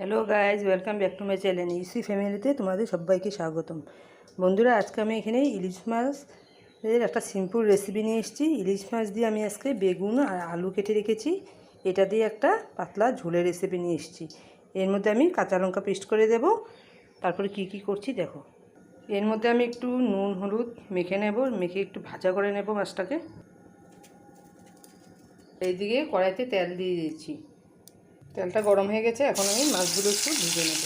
Hello guys welcome back to my channel EC ফ্যামিলিতে তোমাদের সবাইকে স্বাগতম। বন্ধুরা, আজকে আমি এখানে ইলিশ মাছের একটা সিম্পল রেসিপি নিয়ে এসেছি। ইলিশ মাছ দিয়ে আমি আজকে বেগুন আর আলু কেটে রেখেছি। এটা দিয়ে একটা পাতলা ঝোলের রেসিপি নিয়ে এসেছি। এর মধ্যে আমি কাঁচা লঙ্কা পেস্ট করে দেব। তারপরে কি কি করছি দেখো। এর মধ্যে আমি একটু নুন, হলুদ মেখে নেব। মেখে একটু ভাজা করে নেব মাছটাকে। এইদিকে কড়াইতে তেল দিয়ে দিয়েছি তেলটা গরম হয়ে গেছে, এখন আমি মাছগুলো একটু ভেজে নেব।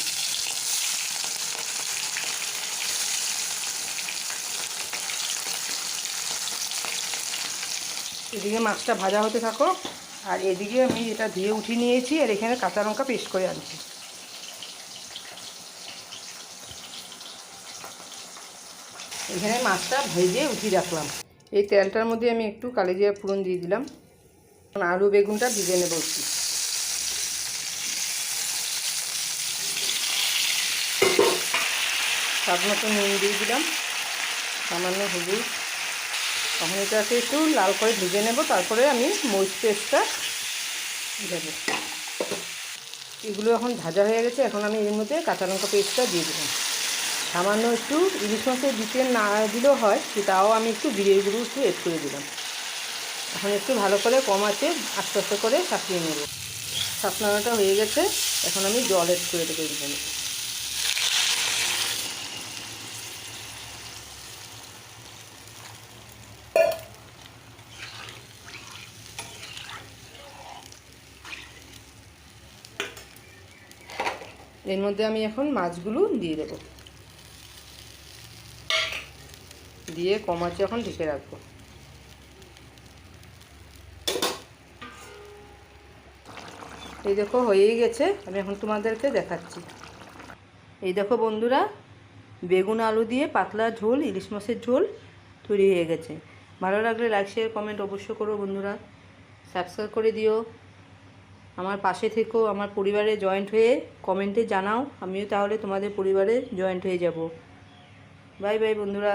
এদিকে মাছটা ভাজা হতে থাকো, আর এদিকে আমি এটা ধুয়ে উঠিয়ে নিয়েছি, আর এখানে কাঁচা লঙ্কা পেস্ট করে আনছি। এখানে মাছটা ভেজে উঠিয়ে রাখলাম। এই তেলটার মধ্যে আমি একটু কালিজিরা ফোড়ন দিয়ে দিলাম। আলু বেগুনটা ভিজে নেব একটু। স্বাদ মতো নুন দিয়ে দিলাম। সামান্য হলুদ। তখন এটাকে একটু লাল করে ভেজে নেব, তারপরে আমি মরিচ পেস্টটা দেবো। এগুলো এখন ভাজা হয়ে গেছে, এখন আমি এর মধ্যে কাঁচা লঙ্কা পেস্টটা দিয়ে দিলাম। সামান্য একটু ইলিশ মাছের দিতে না দিলেও হয় তাও আমি একটু জিরের গুঁড়ো একটু এড করে দিলাম। এখন একটু ভালো করে কম আছে, আস্তে আস্তে করে সাঁতরিয়ে নেব। সাতনাটা হয়ে গেছে, এখন আমি জল এড করে দেবো এখানে এর মধ্যে আমি এখন মাছগুলো দিয়ে দেবো। দিয়ে কমাচে এখন ঢেকে রাখব। এই দেখো, হয়েই গেছে। আমি এখন তোমাদেরকে দেখাচ্ছি। এই দেখো বন্ধুরা, বেগুন আলু দিয়ে পাতলা ঝোল, ইলিশ মাছের ঝোল তৈরি হয়ে গেছে। ভালো লাগলে লাইক শেয়ার কমেন্ট অবশ্য করো বন্ধুরা। সাবস্ক্রাইব করে দিও। আমার পাশে থেকেও আমার পরিবারে জয়েন্ট হয়ে কমেন্টে জানাও, আমিও তাহলে তোমাদের পরিবারে জয়েন্ট হয়ে যাব। বাই বাই বন্ধুরা।